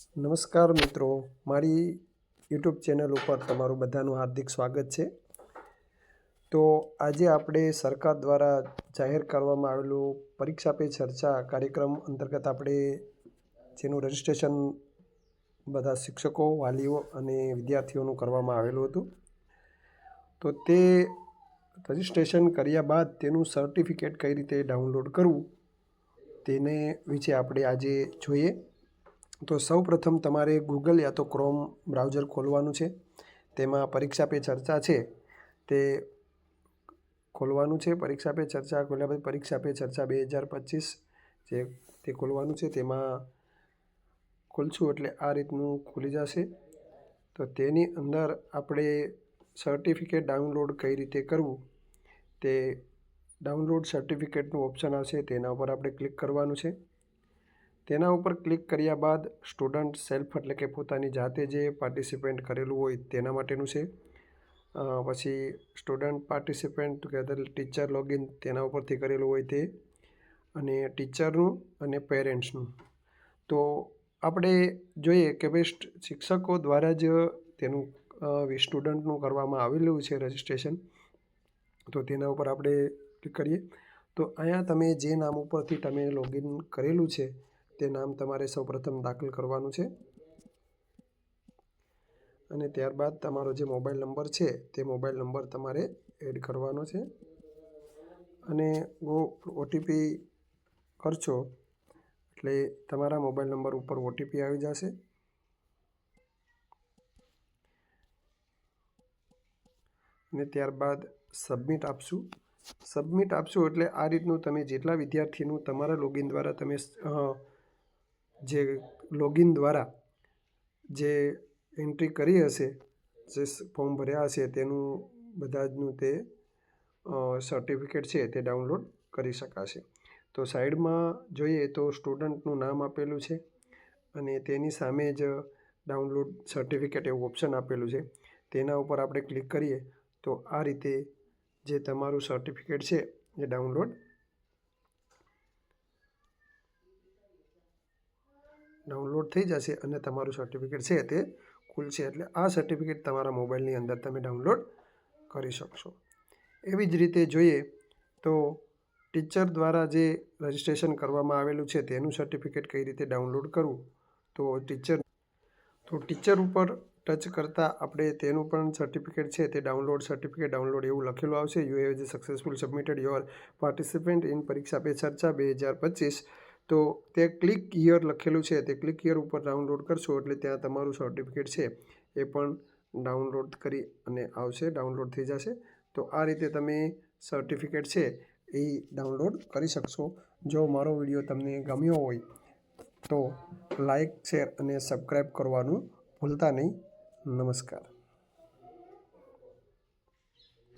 નમસ્કાર મિત્રો, મારી યુટ્યુબ ચેનલ ઉપર તમારું બધાનું હાર્દિક સ્વાગત છે. તો આજે આપણે સરકાર દ્વારા જાહેર કરવામાં આવેલું પરીક્ષા પે ચર્ચા કાર્યક્રમ અંતર્ગત આપણે જેનું રજિસ્ટ્રેશન બધા શિક્ષકો, વાલીઓ અને વિદ્યાર્થીઓનું કરવામાં આવેલું હતું. તો તે રજિસ્ટ્રેશન કર્યા બાદ તેનું સર્ટિફિકેટ કઈ રીતે ડાઉનલોડ કરવું, તેને વિશે આપણે આજે જોઈએ. તો સૌ પ્રથમ તમારે ગૂગલ યા તો ક્રોમ બ્રાઉઝર ખોલવાનું છે. તેમાં પરીક્ષા પે ચર્ચા છે. તે ખોલવાનું છે. પરીક્ષા પે ચર્ચા ખોલ્યા પછી પરીક્ષા પે ચર્ચા બે હજાર પચીસ જે તે ખોલવાનું છે. તેમાં ખોલશું એટલે આ રીતનું ખુલી જશે. તો તેની અંદર આપણે સર્ટિફિકેટ ડાઉનલોડ કઈ રીતે કરવું? તે ડાઉનલોડ સર્ટિફિકેટનું ઓપ્શન આવશે. તેના ઉપર આપણે ક્લિક કરવાનું છે. તેના ઉપર ક્લિક કર્યા બાદ સ્ટુડન્ટ સેલ્ફ એટલે કે પોતાની જાતે જે પાર્ટિસિપેન્ટ કરેલું હોય તેના માટેનું છે. પછી student participant together teacher login તેના ઉપરથી કરેલું હોય તે અને ટીચરનું અને પેરેન્ટ્સનું. તો આપણે જોઈએ કે બેસ્ટ શિક્ષકો દ્વારા જ તેનું સ્ટુડન્ટનું કરવામાં આવેલું છે રજિસ્ટ્રેશન. તો તેના ઉપર આપણે ક્લિક કરીએ. તો અહીંયા તમે જે નામ ઉપરથી તમે લોગિન કરેલું છે તે નામ તમારે સૌપ્રથમ દાખલ કરવાનું છે. અને ત્યારબાદ તમારો જે મોબાઈલ નંબર છે, તે મોબાઈલ નંબર તમારે એડ કરવાનો છે. અને ઓટીપી કરશો, એટલે તમારા મોબાઈલ નંબર ઉપર ઓટીપી આવી જશે. અને ત્યારબાદ સબમિટ આપશું. સબમિટ આપશો એટલે આ રીતનું તમે જેટલા વિદ્યાર્થીનું તમારા લોગિન દ્વારા તમે જે લોગિન દ્વારા જે એન્ટ્રી કરી હશે, જે ફોર્મ ભર્યા હશે, તેનું બધા જનું તે સર્ટિફિકેટ છે તે ડાઉનલોડ કરી શકાશે. તો સાઈડમાં જોઈએ તો સ્ટુડન્ટનું નામ આપેલું છે અને તેની સામે જ ડાઉનલોડ સર્ટિફિકેટ એવું ઓપ્શન આપેલું છે. તેના ઉપર આપણે ક્લિક કરીએ તો આ રીતે જે તમારું સર્ટિફિકેટ છે એ ડાઉનલોડ ડાઉનલોડ થઈ જશે અને તમારું સર્ટિફિકેટ છે તે ખુલશે. એટલે આ સર્ટિફિકેટ તમારા મોબાઈલની અંદર તમે ડાઉનલોડ કરી શકશો. એવી જ રીતે જોઈએ તો ટીચર દ્વારા જે રજિસ્ટ્રેશન કરવામાં આવેલું છે તેનું સર્ટિફિકેટ કઈ રીતે ડાઉનલોડ કરવું? તો ટીચર તો ટીચર ઉપર ટચ કરતાં આપણે તેનું પણ સર્ટિફિકેટ છે તે ડાઉનલોડ સર્ટિફિકેટ ડાઉનલોડ એવું લખેલું આવશે. You have successful submitted your participant in Pariksha Pe Charcha બે હજાર પચીસ. તો તે ક્લિક યર લખેલું છે. તે ક્લિક યર ઉપર ડાઉનલોડ કરશો એટલે ત્યાં તમારું સર્ટિફિકેટ છે. એ પણ ડાઉનલોડ કરી અને આવશે ડાઉનલોડ થઈ જશે. તો આ રીતે તમે સર્ટિફિકેટ છે એ ડાઉનલોડ કરી શકશો. જો મારો વીડિયો તમને ગમ્યો હોય તો લાઈક શેર અને સબસ્ક્રાઈબ કરવાનું ભૂલતા નહીં. નમસ્કાર.